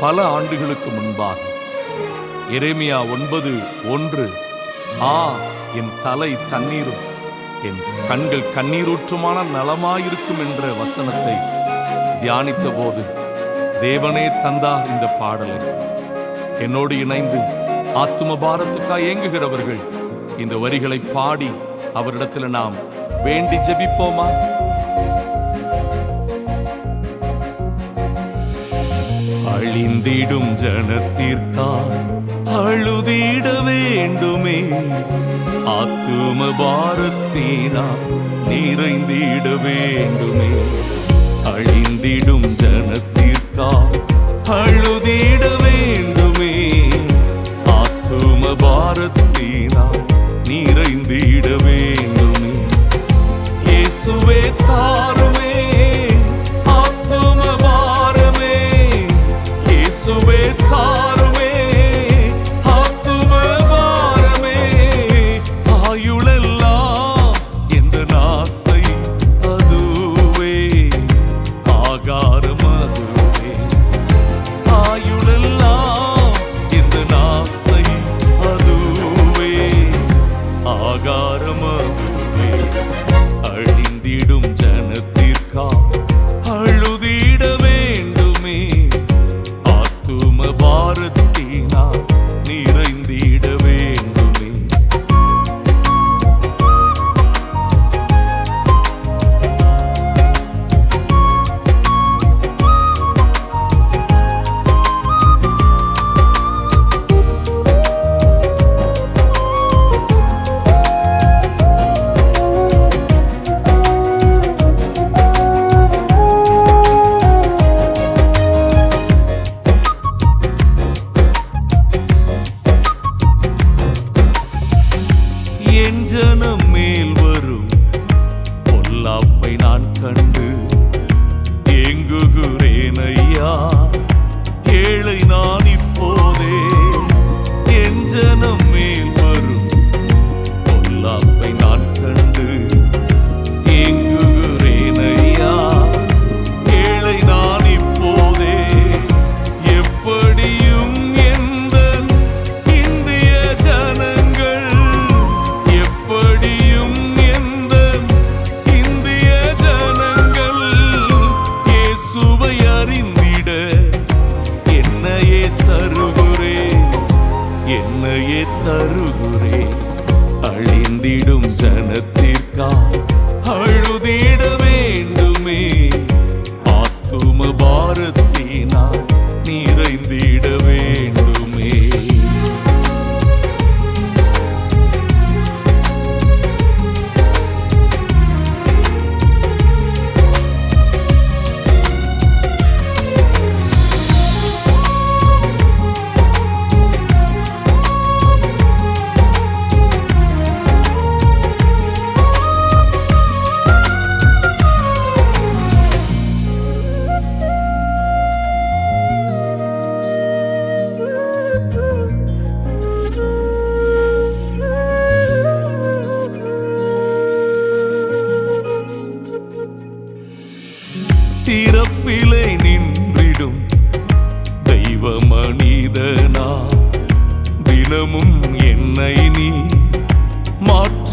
பல ஆண்டுகளுக்கு முன்பாக எரேமியா ஒன்பது ஒன்று ஆ என் தலை தண்ணீரும் என் கண்கள் கண்ணீரூற்றுமான நலமாயிருக்கும் என்ற வசனத்தை தியானித்த போது தேவனே தந்தார் இந்த பாடலை. என்னோடு இணைந்து ஆத்தும பாரத்துக்காய் இயங்குகிறவர்கள் இந்த வரிகளை பாடி அவரிடத்தில் நாம் வேண்டி ஜெபிப்போமா? அழிந்திடும் ஜனத்திற்காய் அழுதிட வேண்டுமே. ஆத்தும பாரத்தினா நிறைந்திட வேண்டுமே. அழிந்திடும் ஜனத்திற்காய் அழுதிட வேண்டுமே. ஆத்தும பாரத்தினா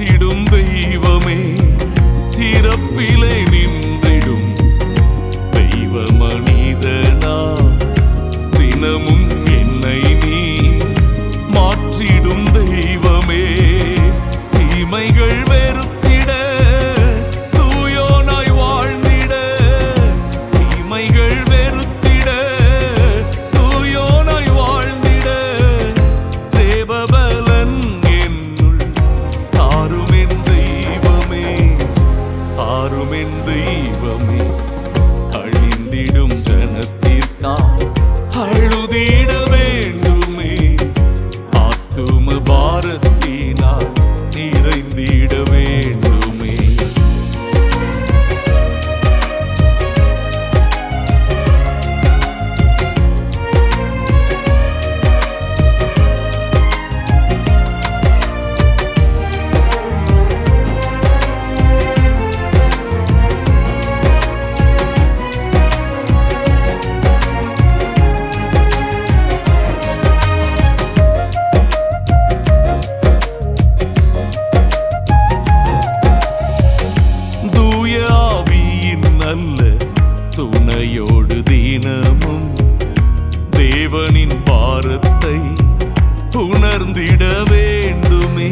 மாற்றிடும் தெய்வமே திறப்பிலே நின் கருணையோடு தீனமும் தேவனின் பாரத்தை உணர்ந்திட வேண்டுமே.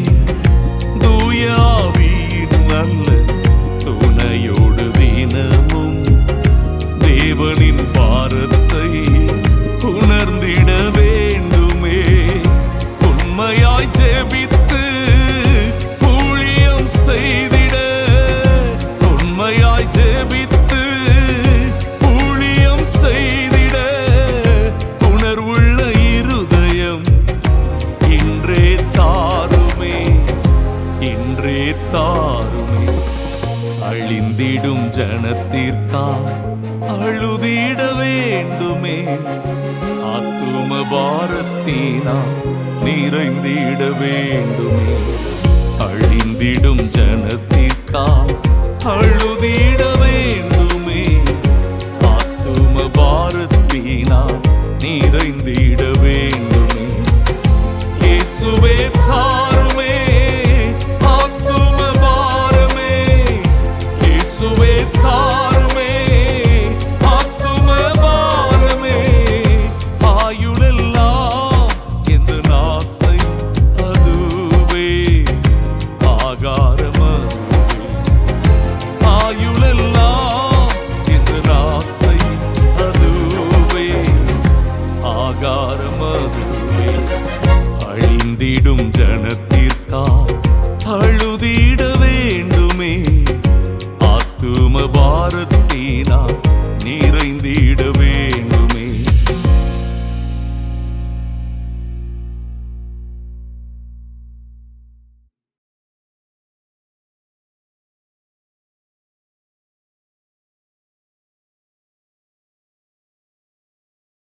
தூயாவியின் நல்ல அழிந்திடும் ஜனத்திற்காய் அழுதிட வேண்டுமே. ஆத்தும பாரத்தினா நிறைந்திட வேண்டுமே. அழிந்திடும் ஜனத்திற்காய்